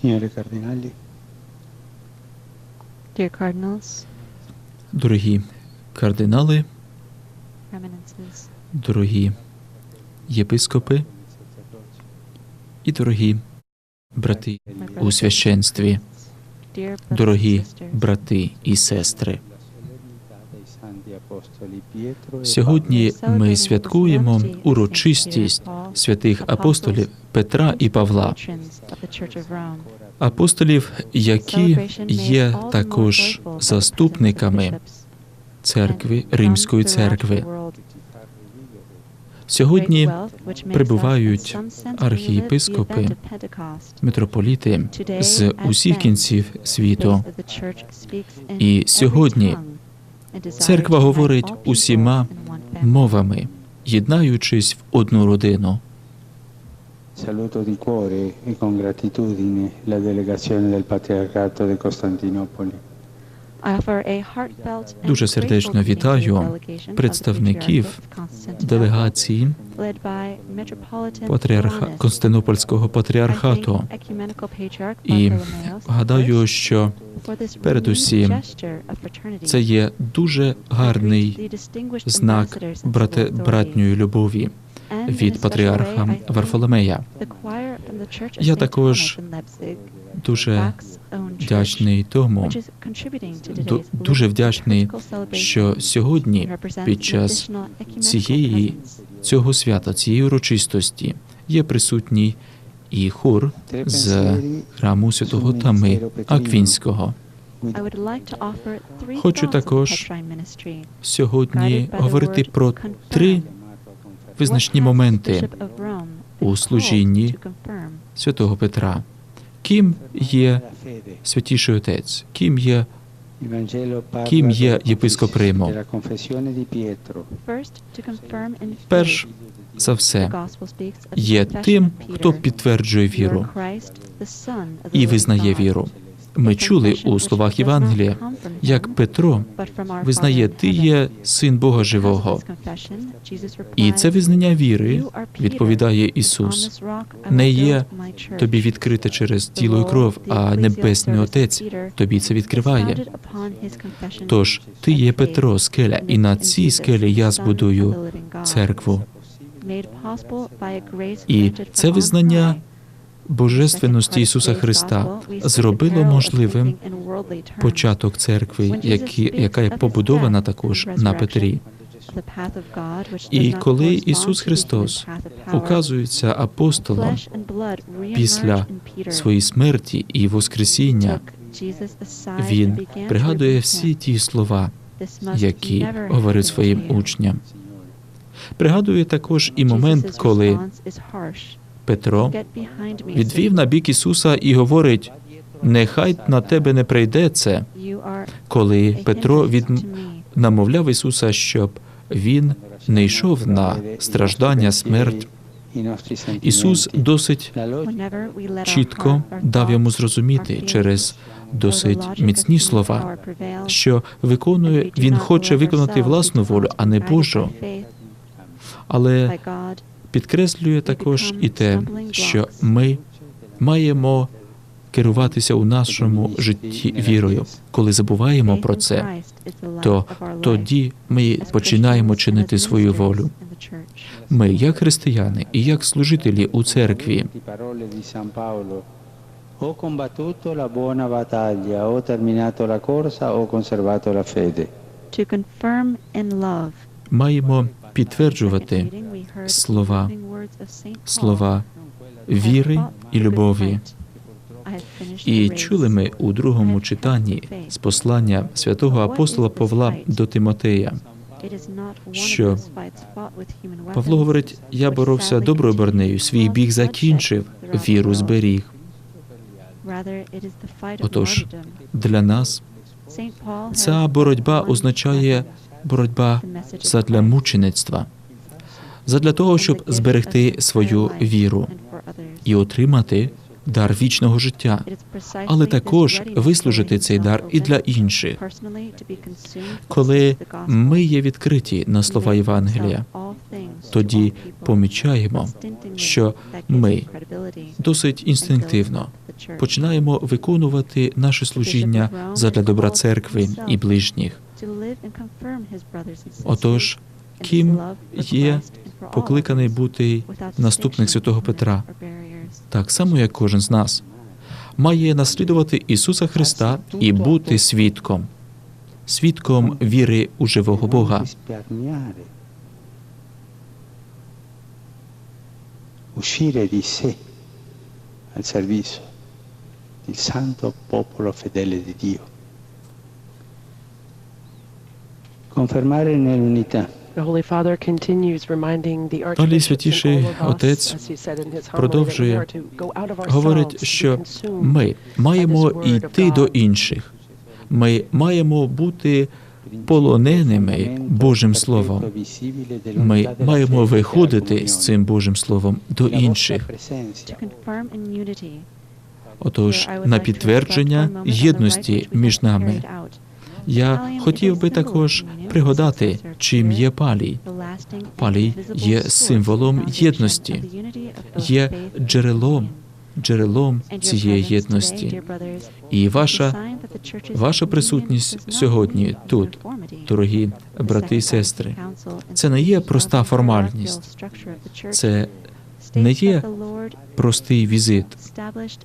Signori cardinali, Dear cardinals, Дорогі кардинали, eminences, дорогі єпископи і дорогі брати у священстві, дорогі брати і сестри. e Сьогодні ми святкуємо урочистість святих апостолів Петра і Павла, апостолів, які є також заступниками церкви Римської церкви. Сьогодні прибувають архієпископи, митрополіти з усіх кінців світу. І сьогодні церква говорить усіма мовами, єднаючись в одну родину. Saluto di cuore e con gratitudine la delegazione del Patriarcato di Costantinopoli. Дуже сердечно вітаю представників делегації патріарха. Константинопольського патріархату. І гадаю, що передусім це є дуже гарний знак authorities. братньої любові від патріарха Варфоломея. Я також Дуже вдячний тому, дуже вдячний, що сьогодні під час цієї цього свята, цієї урочистості є присутній і хор з храму святого Тами Аквінського. Хочу також Сьогодні говорити про три визначні моменти у служінні? Святого Петра. Ким є святіший отець? Ким є Ким є єпископ in перш за все є тим, хто підтверджує віру і визнає віру. Ми чули у словах Євангелія, як Петро визнає, ти є син Бога живого. І це визнання віри, відповідає Ісус, не є тобі відкрите через тіло і кров, а Небесний Отець тобі це відкриває. Тож ти є Петро, скеля, і на цій скелі я збудую церкву. І це визнання божественності Ісуса Христа зробило можливим початок церкви, які, яка є побудована також на Петрі. І коли Ісус Христос указується апостолом після своєї смерті і Воскресіння, Він пригадує всі ті слова, які говорить своїм учням. Пригадує також і момент, коли Петро відвів на бік Ісуса і говорить: нехай на тебе не прийде це, коли Петро від... намовляв Ісуса, щоб він не йшов на страждання, смерть. Ісус досить чітко дав йому зрозуміти через досить міцні слова, що виконує він хоче виконати власну волю, а не Божу. Але підкреслює також і те, що ми маємо керуватися у нашому житті вірою. Коли забуваємо про це, то тоді ми починаємо чинити свою волю. Ми, як християни і як служителі у церкві, Ho combattuto la buona battaglia, ho terminato la corsa, ho conservato la fede. To confirm in love. маємо підтверджувати слова, слова віри і любові. І чули ми у другому читанні з послання святого апостола Павла до Тимотея. що Павло говорить: я боровся доброю борнею, свій біг закінчив, віру зберіг. Отож, для нас ця боротьба означає боротьба задля мучеництва, задля того, щоб зберегти свою віру і отримати дар вічного життя, але також вислужити цей дар і для інших. Коли ми є відкриті на слова Євангелія, тоді помічаємо, що ми досить інстинктивно починаємо виконувати наше служіння задля добра церкви і ближніх. Отож, ким є покликаний бути наступник святого Петра, так само як кожен з нас, має наслідувати Ісуса Христа і бути свідком, свідком віри у живого Бога. uscire di sé al servizio del santo popolo fedele di Dio, in his homily, that we продовжує are to go out of ourselves, говорить, що ми маємо йти до інших. Ми маємо бути полоненими Божим Словом. Ми маємо виходити з цим Божим Словом до інших. Отож, на підтвердження єдності між нами. Я хотів би також пригадати, чим є палій. Палій є символом єдності, є джерелом, джерелом цієї єдності. І ваша, ваша присутність сьогодні тут, дорогі брати і сестри, це не є проста формальність, це не є простий візит,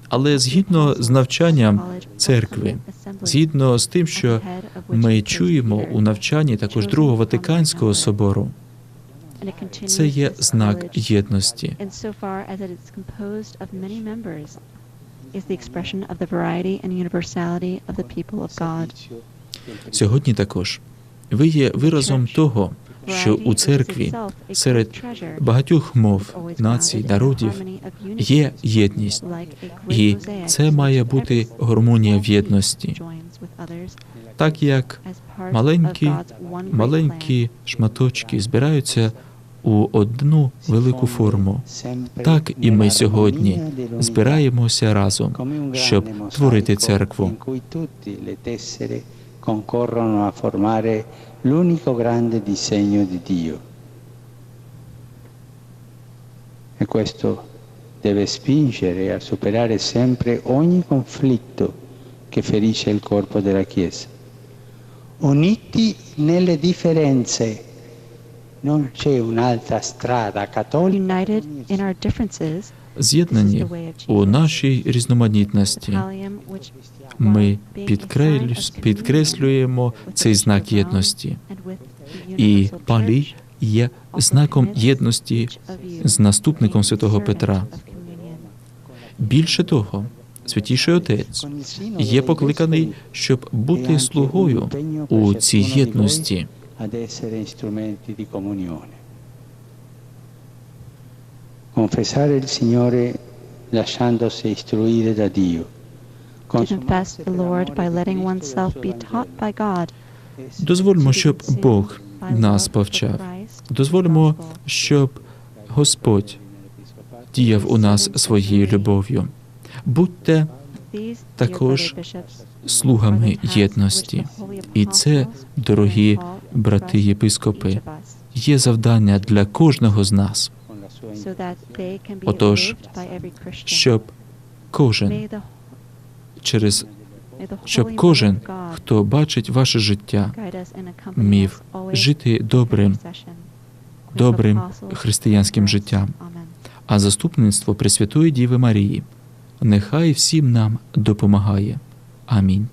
але згідно з навчанням церкви, згідно з тим, що ми чуємо у навчанні також Другого Ватиканського собору, це є знак єдності. Сьогодні також. Ви є виразом того, що у церкві серед багатьох мов, націй, народів є єдність, і це має бути гармонія в єдності, так як маленькі, маленькі шматочки збираються у одну велику форму. Так і ми сьогодні збираємося разом, щоб творити церкву. Concorrono a formare l'unico grande disegno di Dio. E questo deve spingere a superare sempre ogni conflitto che ferisce il corpo della Chiesa. Uniti nelle differenze, non c'è un'altra strada cattolica. United in our differences, З'єднані у нашій різноманітності. Ми підкреслю- підкреслюємо цей знак єдності, і палій є знаком єдності з наступником святого Петра. Більше того, святіший отець є покликаний, щоб бути слугою у цій єдності. ad essere strumenti di. Confessare il Signore lasciandosi istruire da Dio. to confess the Lord by letting oneself be taught by God. Дозвольмо, щоб Бог нас повчав. Дозволимо, щоб Господь діяв у нас своєю любов'ю. Будьте також слугами єдності. І це, дорогі брати єпископи, є завдання для кожного з нас, Отож, щоб кожен через щоб кожен, хто бачить ваше життя, міг жити добрим, добрим християнським життям, а заступництво Пресвятої Діви Марії нехай всім нам допомагає. Амінь.